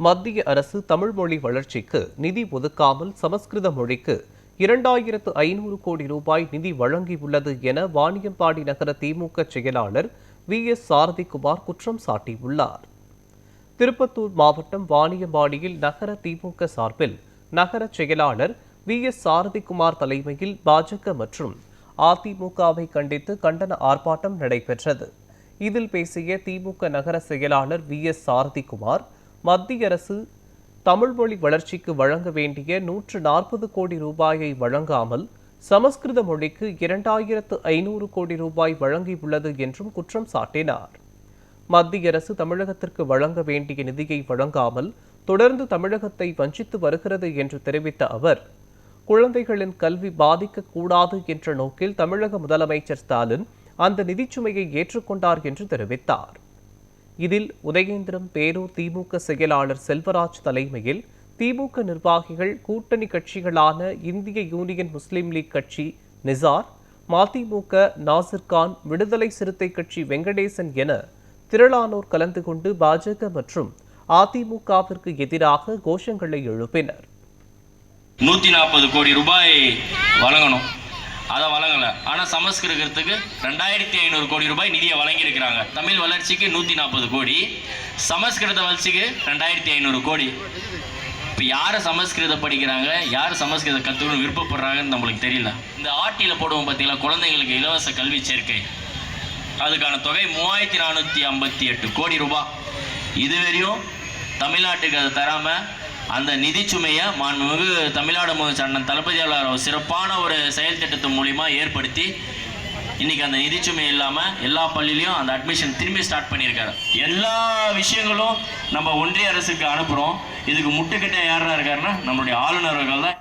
மத்திய அரசு தமிழ் மொழி வளர்ச்சிக்கு நிதி ஒதுக்காமல் சமஸ்கிருத மொழிக்கு இரண்டாயிரத்து ஐநூறு கோடி ரூபாய் நிதி வழங்கியுள்ளது என வாணியம்பாடி நகர திமுக செயலாளர் வி. எஸ். சாரதிகுமார் குற்றம் சாட்டியுள்ளார். திருப்பத்தூர் மாவட்டம் வாணியம்பாடியில் நகர திமுக சார்பில் நகர செயலாளர் வி. எஸ். சாரதிகுமார் தலைமையில் பாஜக மற்றும் அதிமுகவை கண்டித்து கண்டன ஆர்ப்பாட்டம் நடைபெற்றது. இதில் பேசிய திமுக நகர செயலாளர் வி. எஸ். சாரதிகுமார் மத்திய அரசு தமிழ் மொழி வளர்ச்சிக்கு வழங்க வேண்டிய நூற்று நாற்பது கோடி ரூபாயை வழங்காமல் சமஸ்கிருத மொழிக்கு இரண்டாயிரத்து ஐநூறு கோடி ரூபாய் வழங்கியுள்ளது என்றும் குற்றம் சாட்டினார். மத்திய அரசு தமிழகத்திற்கு வழங்க வேண்டிய நிதியை வழங்காமல் தொடர்ந்து தமிழகத்தை வஞ்சித்து வருகிறது என்று தெரிவித்த அவர் குழந்தைகளின் கல்வி பாதிக்கக்கூடாது என்ற நோக்கில் தமிழக முதலமைச்சர் ஸ்டாலின் அந்த நிதிச்சுமையை ஏற்றுக்கொண்டார் என்று தெரிவித்தார். இதில் உதயேந்திரம் பேரூர் திமுக செயலாளர் செல்வராஜ் தலைமையில் திமுக நிர்வாகிகள் கூட்டணி கட்சிகளான இந்திய யூனியன் முஸ்லீம் லீக் கட்சி நிசார் மதிமுக நாசிர்கான் விடுதலை சிறுத்தை கட்சி வெங்கடேசன் என திரளானோர் கலந்து கொண்டு பாஜக மற்றும் அதிமுகவிற்கு எதிராக கோஷங்களை எழுப்பினர். நூத்தி நாற்பது கோடி ரூபாய் வழங்கணும். அதை வழங்கலை. ஆனால் சமஸ்கிருதத்துக்கு ரெண்டாயிரத்தி ஐநூறு கோடி ரூபாய் நிதியை வழங்கியிருக்கிறாங்க. தமிழ் வளர்ச்சிக்கு நூற்றி நாற்பது கோடி சமஸ்கிருத வளர்ச்சிக்கு ரெண்டாயிரத்தி ஐநூறு கோடி. இப்போ யார் சமஸ்கிருதம் படிக்கிறாங்க? யார் சமஸ்கிருத கற்றுக்கணும் விருப்பப்படுறாங்கன்னு நம்மளுக்கு தெரியல. இந்த ஆர்டியில் போடுவோம் பார்த்தீங்களா குழந்தைங்களுக்கு இலவச கல்வி சேர்க்கை. அதுக்கான தொகை மூவாயிரத்தி நானூற்றி ஐம்பத்தி எட்டு கோடி ரூபாய். இதுவரையும் தமிழ்நாட்டுக்கு அதை தராமல் அந்த நிதிச்சுமையை மாண்புமிகு தமிழ்நாடு முதலமைச்சர் அண்ணன் தளபதியாளர் சிறப்பான ஒரு செயல் திட்டத்தின் மூலிமா ஏற்படுத்தி இன்னைக்கு அந்த நிதிச்சுமை இல்லாமல் எல்லா பள்ளியிலையும் அந்த அட்மிஷன் திரும்பி ஸ்டார்ட் பண்ணியிருக்காரு. எல்லா விஷயங்களும் நம்ம ஒன்றிய அரசுக்கு அனுப்புகிறோம் இதுக்கு முட்டுக்கட்டை யாரா இருக்காருன்னா நம்மளுடைய ஆளுநர்கள் தான்